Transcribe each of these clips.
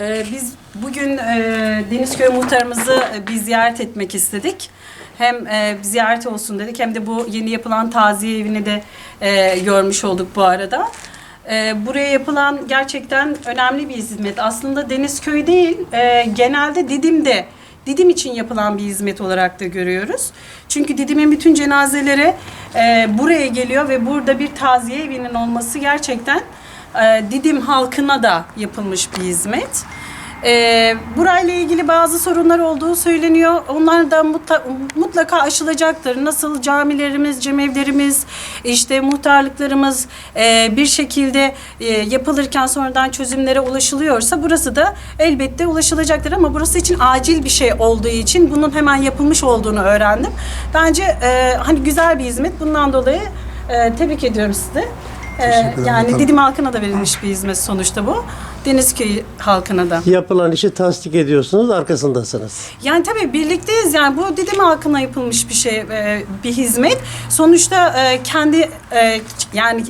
Ee, biz bugün e, Denizköy muhtarımızı e, bir ziyaret etmek istedik. Hem e, bir ziyaret olsun dedik hem de bu yeni yapılan taziye evini de e, görmüş olduk bu arada. E, buraya yapılan gerçekten önemli bir hizmet. Aslında Denizköy değil, e, genelde Didim'de Didim için yapılan bir hizmet olarak da görüyoruz. Çünkü Didim'in bütün cenazeleri e, buraya geliyor ve burada bir taziye evinin olması gerçekten e, Didim halkına da yapılmış bir hizmet. E, burayla ilgili bazı sorunlar olduğu söyleniyor. Onlar da muta- mutlaka aşılacaktır. Nasıl camilerimiz, cemevlerimiz, işte muhtarlıklarımız e, bir şekilde e, yapılırken sonradan çözümlere ulaşılıyorsa burası da elbette ulaşılacaktır. Ama burası için acil bir şey olduğu için bunun hemen yapılmış olduğunu öğrendim. Bence e, hani güzel bir hizmet. Bundan dolayı e, tebrik ediyorum sizi. E, Teşekkür ederim. yani Tabii. Didim halkına da verilmiş bir hizmet sonuçta bu. Denizköy halkına da. Yapılan işi tasdik ediyorsunuz, arkasındasınız. Yani tabii birlikteyiz yani bu Didim halkına yapılmış bir şey, e, bir hizmet. Sonuçta e, kendi e, yani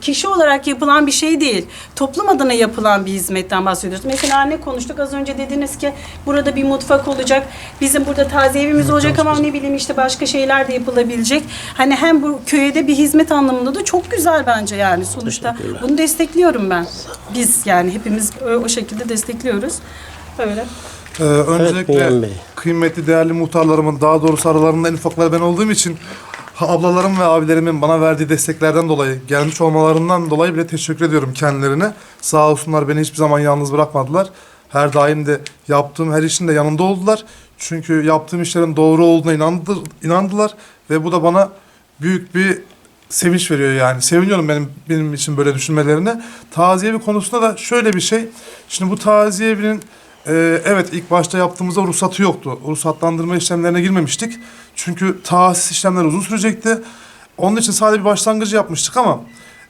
kişi olarak yapılan bir şey değil. Toplum adına yapılan bir hizmetten bahsediyoruz. Mesela ne konuştuk? Az önce dediniz ki burada bir mutfak olacak. Bizim burada taziye evimiz olacak ama ne bileyim işte başka şeyler de yapılabilecek. Hani hem bu köye de bir hizmet anlamında da çok güzel bence yani sonuçta. Bunu destekliyorum ben. Biz yani hepimiz o, o şekilde destekliyoruz. Öyle. Ee, öncelikle Bey. kıymetli değerli muhtarlarımın daha doğrusu aralarında en ufakları ben olduğum için ablalarım ve abilerimin bana verdiği desteklerden dolayı, gelmiş olmalarından dolayı bile teşekkür ediyorum kendilerine. Sağ olsunlar beni hiçbir zaman yalnız bırakmadılar. Her daim de yaptığım her işin de yanında oldular. Çünkü yaptığım işlerin doğru olduğuna inandı, inandılar ve bu da bana büyük bir sevinç veriyor yani. Seviniyorum benim benim için böyle düşünmelerine. Taziye evi konusunda da şöyle bir şey. Şimdi bu taziye evinin e, evet ilk başta yaptığımızda ruhsatı yoktu. Ruhsatlandırma işlemlerine girmemiştik. Çünkü tahsis işlemleri uzun sürecekti. Onun için sadece bir başlangıcı yapmıştık ama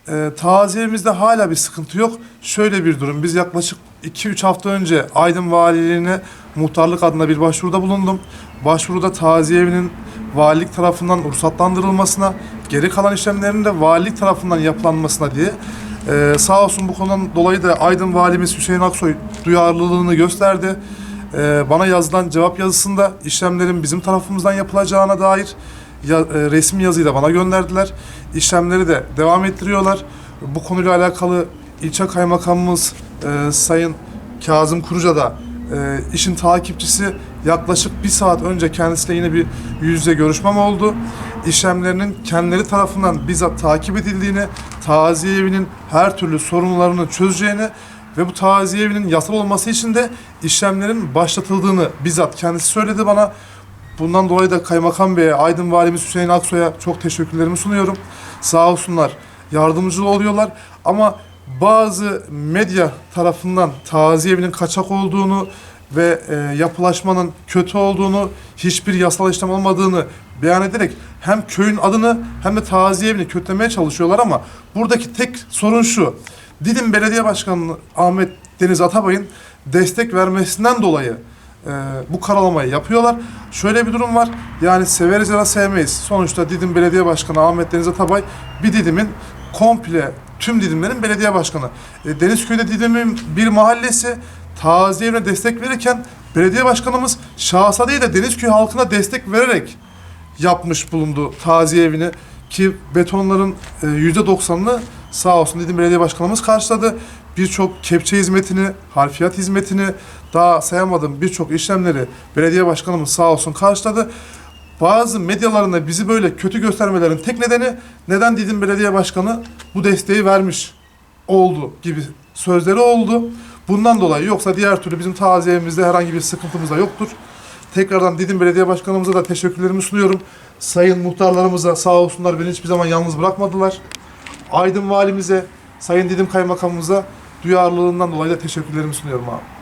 e, taziyemizde hala bir sıkıntı yok. Şöyle bir durum. Biz yaklaşık 2-3 hafta önce Aydın Valiliğine muhtarlık adına bir başvuruda bulundum. Başvuruda taziye evinin valilik tarafından ruhsatlandırılmasına, geri kalan işlemlerin de valilik tarafından yapılanmasına diye. Ee, sağ olsun bu konudan dolayı da Aydın Valimiz Hüseyin Aksoy duyarlılığını gösterdi. Ee, bana yazılan cevap yazısında işlemlerin bizim tarafımızdan yapılacağına dair ya, e, resmi yazıyı da bana gönderdiler. İşlemleri de devam ettiriyorlar. Bu konuyla alakalı ilçe kaymakamımız e, Sayın Kazım Kuruca da e, işin takipçisi yaklaşık bir saat önce kendisiyle yine bir yüz yüze görüşmem oldu. İşlemlerinin kendileri tarafından bizzat takip edildiğini, taziye evinin her türlü sorunlarını çözeceğini ve bu taziye evinin yasal olması için de işlemlerin başlatıldığını bizzat kendisi söyledi bana. Bundan dolayı da Kaymakam Bey'e, Aydın Valimiz Hüseyin Aksoy'a çok teşekkürlerimi sunuyorum. Sağ olsunlar, yardımcı oluyorlar. Ama bazı medya tarafından taziye evinin kaçak olduğunu ve e, yapılaşmanın kötü olduğunu, hiçbir yasal işlem olmadığını beyan ederek hem köyün adını hem de taziye evini kötülemeye çalışıyorlar ama buradaki tek sorun şu. Didim Belediye Başkanı Ahmet Deniz Atabay'ın destek vermesinden dolayı e, bu karalamayı yapıyorlar. Şöyle bir durum var. Yani severiz ya da sevmeyiz. Sonuçta Didim Belediye Başkanı Ahmet Deniz Atabay bir Didim'in komple tüm Didimlerin belediye başkanı. E, Denizköy'de Didim'in bir mahallesi taziye evine destek verirken belediye başkanımız şahsa de Denizköy halkına destek vererek yapmış bulundu taziye evini ki betonların e, yüzde doksanını sağ olsun Didim Belediye Başkanımız karşıladı. Birçok kepçe hizmetini, harfiyat hizmetini daha sayamadığım birçok işlemleri belediye başkanımız sağ olsun karşıladı. Bazı medyalarında bizi böyle kötü göstermelerin tek nedeni neden Didim Belediye Başkanı bu desteği vermiş oldu gibi sözleri oldu. Bundan dolayı yoksa diğer türlü bizim taziyemizde herhangi bir sıkıntımız da yoktur. Tekrardan Didim Belediye Başkanımıza da teşekkürlerimi sunuyorum. Sayın muhtarlarımıza sağ olsunlar beni hiçbir zaman yalnız bırakmadılar. Aydın Valimize, Sayın Didim Kaymakamımıza duyarlılığından dolayı da teşekkürlerimi sunuyorum abi.